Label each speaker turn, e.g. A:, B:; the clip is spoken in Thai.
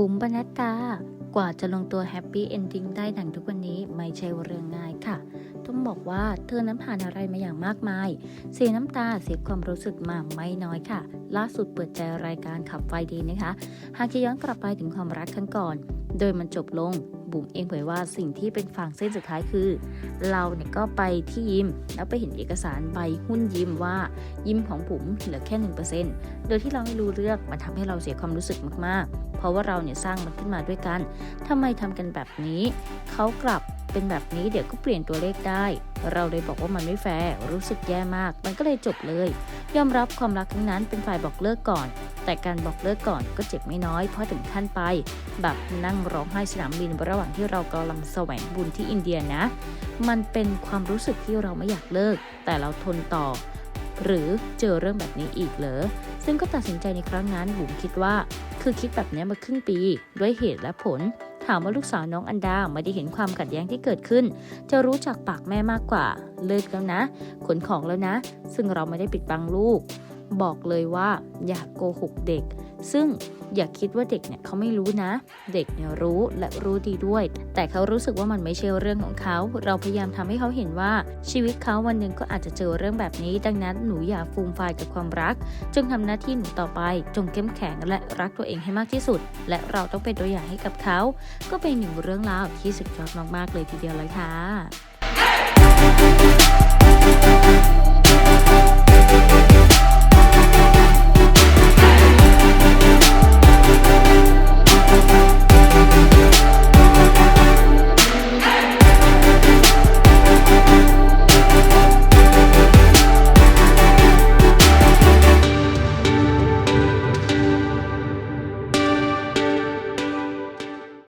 A: บุ๋มปนัดตากว่าจะลงตัวแฮปปี้เอนดิ้งได้ดังทุกวันนี้ไม่ใช่เรื่องง่ายค่ะ ต้องบอกว่าเธอนั้นผ่านอะไรมาอย่างมากมาย เสียน้ำตาเสียความรู้สึกมาไม่น้อยค่ะ ล่าสุดเปิดใจรายการขับไฟดีนะคะ หากจะย้อนกลับไปถึงความรักครั้งก่อน โดยมันจบลง บุ๋มเองเผยว่าสิ่งที่เป็นฝั่งเส้นสุดท้ายคือ เราเนี่ยก็ไปที่ยิม แล้วไปเห็นเอกสารใบหุ้นยิมว่ายิมของบุ๋มเหลือแค่หนึ่งเปอร์เซ็นต์โดยที่เราไม่รู้เรื่องมันทำให้เราเสียความรู้สึกมากๆ เพราะว่าเราเนี่ยสร้างมันขึ้นมาด้วยกันทำไมทำกันแบบนี้ เขากลับเป็นแบบนี้เดี๋ยวก็เปลี่ยนตัวเลขได้ เราเลยบอกว่ามันไม่แฟร์รู้สึกแย่มาก มันก็เลยจบเลย ยอมรับความรักครั้งนั้นเป็นฝ่ายบอกเลิกก่อน แต่การบอกเลิกก่อนก็เจ็บไม่น้อยเพราะถึงขั้นไป แบบนั่งร้องไห้สนามบินระหว่างที่เรากำลังแสวงบุญที่อินเดียนะ มันเป็นความรู้สึกที่เราไม่อยากเลิก แต่เราทนต่อ หรือเจอเรื่องแบบนี้อีกเหรอซึ่งก็ตัดสินใจในครั้งนั้นบุ๋มคิดว่า คือคิดแบบนี้มาครึ่งปี ด้วยเหตุและผลถามว่าลูกสาวน้องอันดาไม่ได้เห็นความขัดแย้งที่เกิดขึ้น จะรู้จักปากแม่มากกว่า เลิกแล้วนะ ขนของแล้วนะ ซึ่งเราไม่ได้ปิดบังลูก บอกเลยว่าอย่ากโกหกเด็ก ซึ่งอย่าคิดว่าเด็กเนี่ยเขาไม่รู้นะ เด็กเนี่ยรู้และรู้ดีด้วย แต่เขารู้สึกว่ามันไม่ใช่เรื่องของเขา เราพยายามทำให้เขาเห็นว่าชีวิตเขาวันหนึ่งก็อาจจะเจอเรื่องแบบนี้ ดังนั้นหนูอย่าฟูมฟายกับความรัก จงทำหน้าที่หนูต่อไป จงเข้มแข็งและรักตัวเองให้มากที่สุด และเราต้องเป็นตัวอย่างให้กับเขา ก็เป็นหนึ่งเรื่องราวที่สุดยอดมากๆเลยทีเดียวเลยค่ะ